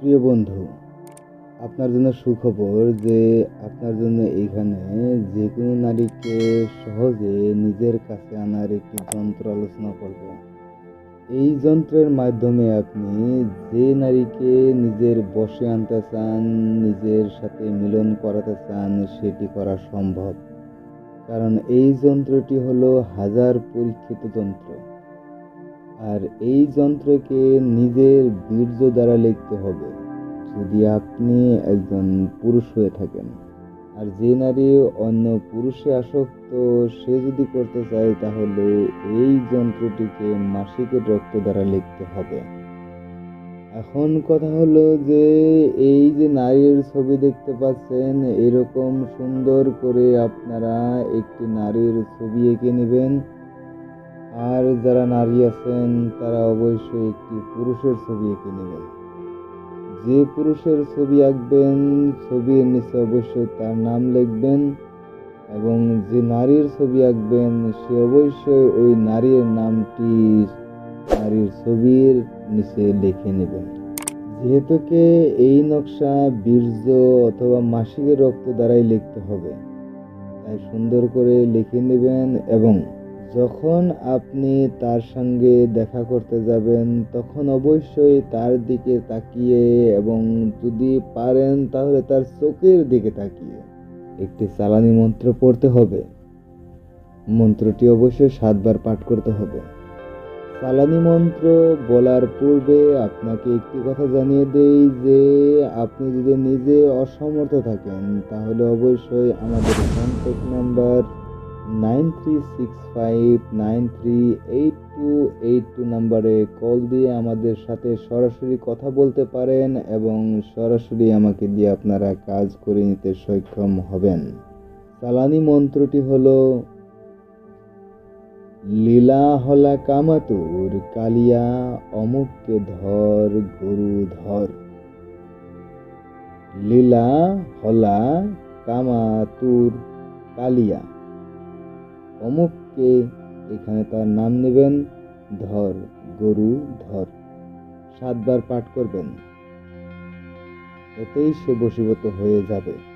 প্রিয় বন্ধু, আপনার জন্য সুখবর যে আপনার জন্য এইখানে যে কোনো নারীকে সহজে নিজের কাছে আনার একটি যন্ত্র আলোচনা করব। এই যন্ত্রের মাধ্যমে আপনি যে নারীকে নিজের বসে আনতে চান, নিজের সাথে মিলন করাতে চান, সেটি করা সম্ভব। কারণ এই যন্ত্রটি হলো হাজার পরীক্ষিত যন্ত্র। আর এই যন্ত্রকে নিজের বীর্য দ্বারা লিখতে হবে। যদি আপনি একজন পুরুষ হয়ে থাকেন আর যে নারী অন্য পুরুষে আসক্ত, সে যদি করতে চায়, তাহলে এই যন্ত্রটিকে মাসিকের রক্ত দ্বারা লিখতে হবে। এখন কথা হলো যে, এই যে নারীর ছবি দেখতে পাচ্ছেন, এরকম সুন্দর করে আপনারা একটি নারীর ছবি এঁকে নেবেন। আর যারা নারী আছেন, তারা অবশ্যই একটি পুরুষের ছবি এঁকে নেবেন। যে পুরুষের ছবি আঁকবেন, ছবির নিচে অবশ্যই তার নাম লিখবেন এবং যে নারীর ছবি আঁকবেন, সে অবশ্যই ওই নারীর নামটি নারীর ছবির নিচে লিখে নেবেন। যেহেতুকে এই নকশা বীর্য অথবা মাসিকের রক্ত দ্বারাই লিখতে হবে, তাই সুন্দর করে লিখে নেবেন এবং যখন আপনি তার সঙ্গে দেখা করতে যাবেন, তখন অবশ্যই তার দিকে তাকিয়ে এবং যদি পারেন তাহলে তার চোখের দিকে তাকিয়ে। একটি চালানি মন্ত্র পড়তে হবে। মন্ত্রটি অবশ্যই সাতবার পাঠ করতে হবে। চালানি মন্ত্র বলার পূর্বে আপনাকে একটি কথা জানিয়ে দেই যে, আপনি যদি নিজে অসমর্থ থাকেন, তাহলে অবশ্যই আমাদের contact number nine three six five nine three eight two eight two নাম্বারে কল দিয়ে আমাদের সাথে সরাসরি কথা বলতে পারেন এবং সরাসরি আমাকে দিয়ে আপনারা কাজ করে নিতে সক্ষম হবেন। চালানি মন্ত্রটি হলো, লীলা হলা কামাতুর, কালিয়া অমুককে ধর, গরু ধর। লীলা হলা কামাতুর, কালিয়া অমুককে এখানে তার নাম নেবেন ধর, গরু ধর। সাতবার পাঠ করবেন। এতেই সে বশীভূত হয়ে যাবে।